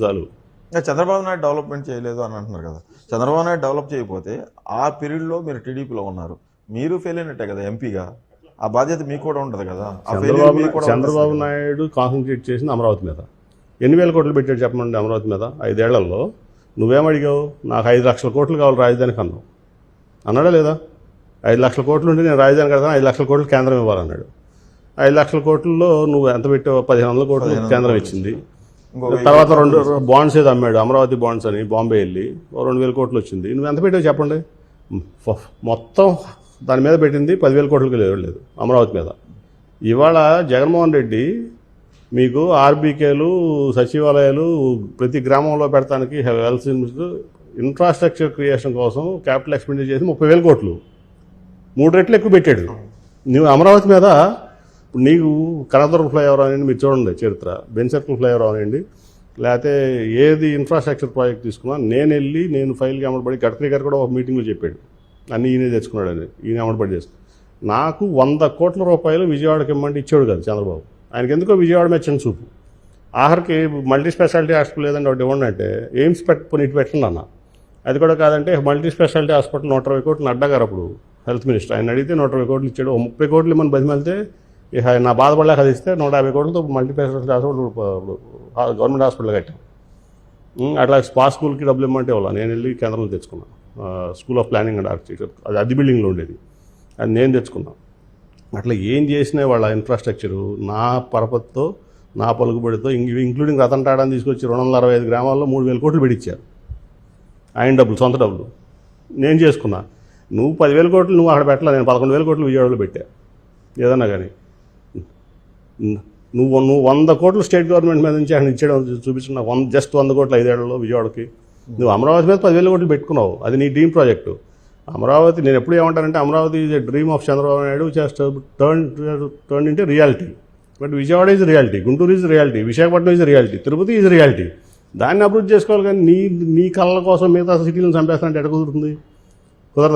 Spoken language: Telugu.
చాలు చంద్రబాబు నాయుడు డెవలప్మెంట్ చేయలేదు అని అంటున్నారు కదా. చంద్రబాబు నాయుడు డెవలప్ చేయకపోతే ఆ పీరియడ్లో మీరు టీడీపీలో ఉన్నారు. మీరు ఫెయిల్ అయినట్టే కదా ఎంపీగా. ఆ బాధ్యత మీకు కూడా ఉంటుంది కదా. చంద్రబాబు. నాయుడు కాన్సన్ట్రేట్ చేసింది అమరావతి మీద. ఎన్ని వేల కోట్లు పెట్టాడు చెప్పమండి అమరావతి మీద? ఐదేళ్ళలో నువ్వేమడిగావు నాకు ఐదు లక్షల కోట్లు కావాలి రాజధానికి అన్నావు అన్నాడా లేదా? ఐదు లక్షల కోట్లు ఉంటే నేను రాజధాని కడతాను ఐదు లక్షల కోట్లు కేంద్రం ఇవ్వాలన్నాడు. ఐదు లక్షల కోట్లలో నువ్వు ఎంత పెట్టావు పదిహేను వందల కోట్లు కేంద్రం ఇచ్చింది. తర్వాత రెండు బాండ్స్ ఏదో అమ్మాడు అమరావతి బాండ్స్ అని బాంబే వెళ్ళి రెండు వేల కోట్లు వచ్చింది. నువ్వు ఎంత పెట్టావు చెప్పండి? మొత్తం దాని మీద పెట్టింది పదివేల కోట్లకి లేదు లేదు అమరావతి మీద. ఇవాళ జగన్మోహన్ రెడ్డి మీకు ఆర్బీకేలు సచివాలయాలు ప్రతి గ్రామంలో పెడతానికి హెల్త్ ఇన్ఫ్రాస్ట్రక్చర్ క్రియేషన్ కోసం క్యాపిటల్ ఎక్స్పెండిచర్ చేసి ముప్పై వేల కోట్లు. మూడు రెట్లు ఎక్కువ పెట్టాడు. నువ్వు అమరావతి మీద ఇప్పుడు నీకు కనకదుర్గ ఫ్లైఓవర్ అనండి మీరు చూడండి చరిత్ర బెన్ సర్కిల్ ఫ్లైఓవర్ అనండి లేకపోతే ఏది ఇన్ఫ్రాస్ట్రక్చర్ ప్రాజెక్ట్ తీసుకున్నా నేను వెళ్ళి నేను ఫైల్కి అమలుపడి గడ్కరీ గారు కూడా ఒక మీటింగ్లో చెప్పాడు. అన్నీ ఈయనే అని. ఈయన అమలుపడి చేసుకున్నాడు నాకు వంద కోట్ల రూపాయలు విజయవాడకి ఇమ్మంటే ఇచ్చాడు కదా చంద్రబాబు. ఆయనకి ఎందుకో విజయవాడ మీద చిన్న చూపు. ఆఖరికి మల్టీ స్పెషాలిటీ హాస్పిటల్ లేదంటే ఒకటి ఇవ్వండి అంటే ఎయిమ్స్ పెట్టుకుని ఇటు పెట్టండి అన్న. అది కూడా కాదంటే మల్టీ స్పెషాలిటీ హాస్పిటల్ నూట ఇరవై కోట్లు నడ్డా గారు అప్పుడు. Health minister. ఆయన అడిగితే నూట ఇరవై కోట్లు ఇచ్చాడు. ముప్పై కోట్లు ఇమ్మని బతిమెళ్తే ఇక నా బాధపడలేక అది ఇస్తే నూట యాభై కోట్లతో మల్టీ హాస్పిటల్ గవర్నమెంట్ హాస్పిటల్ కట్టాం. అట్లా స్పా స్కూల్కి డబ్బులు ఇమ్మంటే వాళ్ళ నేను వెళ్ళి కేంద్రంలో తెచ్చుకున్నాను school of planning and architecture. అది అది బిల్డింగ్లో ఉండేది. అది నేను తెచ్చుకున్నాను అట్లా ఏం చేసినా వాళ్ళ ఇన్ఫ్రాస్ట్రక్చరు నా పరపతితో నా పలుకుబడితో ఇంక్లూడింగ్ రతన్ టాటాని తీసుకొచ్చి రెండు వందల అరవై ఐదు గ్రామాల్లో మూడు వేల కోట్లు పెట్టించారు ఆయన డబ్బులు సొంత డబ్బులు. నేను చేసుకున్నా. నువ్వు పదివేల కోట్లు నువ్వు అక్కడ పెట్టలే నేను పదకొండు వేల కోట్లు విజయవాడలో పెట్టా. ఏదన్నా కానీ. నువ్వు నువ్వు వంద కోట్లు స్టేట్ గవర్నమెంట్ మీద నుంచి ఆయన ఇచ్చేయడం చూపించిన వంద జస్ట్ వంద కోట్లు ఐదేళ్ళలో విజయవాడకి. నువ్వు అమరావతి మీద పదివేల కోట్లు పెట్టుకున్నావు. అది నీ డ్రీమ్ ప్రాజెక్టు. అమరావతి నేను ఎప్పుడు ఏమంటానంటే Amaravati is a dream of Chandrababu Naidu just turn turn into reality but Vijayawada is reality Guntur is reality Visakhapatnam is reality Tirupati is reality దాన్ని అభివృద్ధి చేసుకోవాలి కానీ నీ నీ కళ్ళ కోసం మిగతా సిటీలను చంపేస్తానంటే ఎక్కడ కుదురుతుంది? కుదరదు.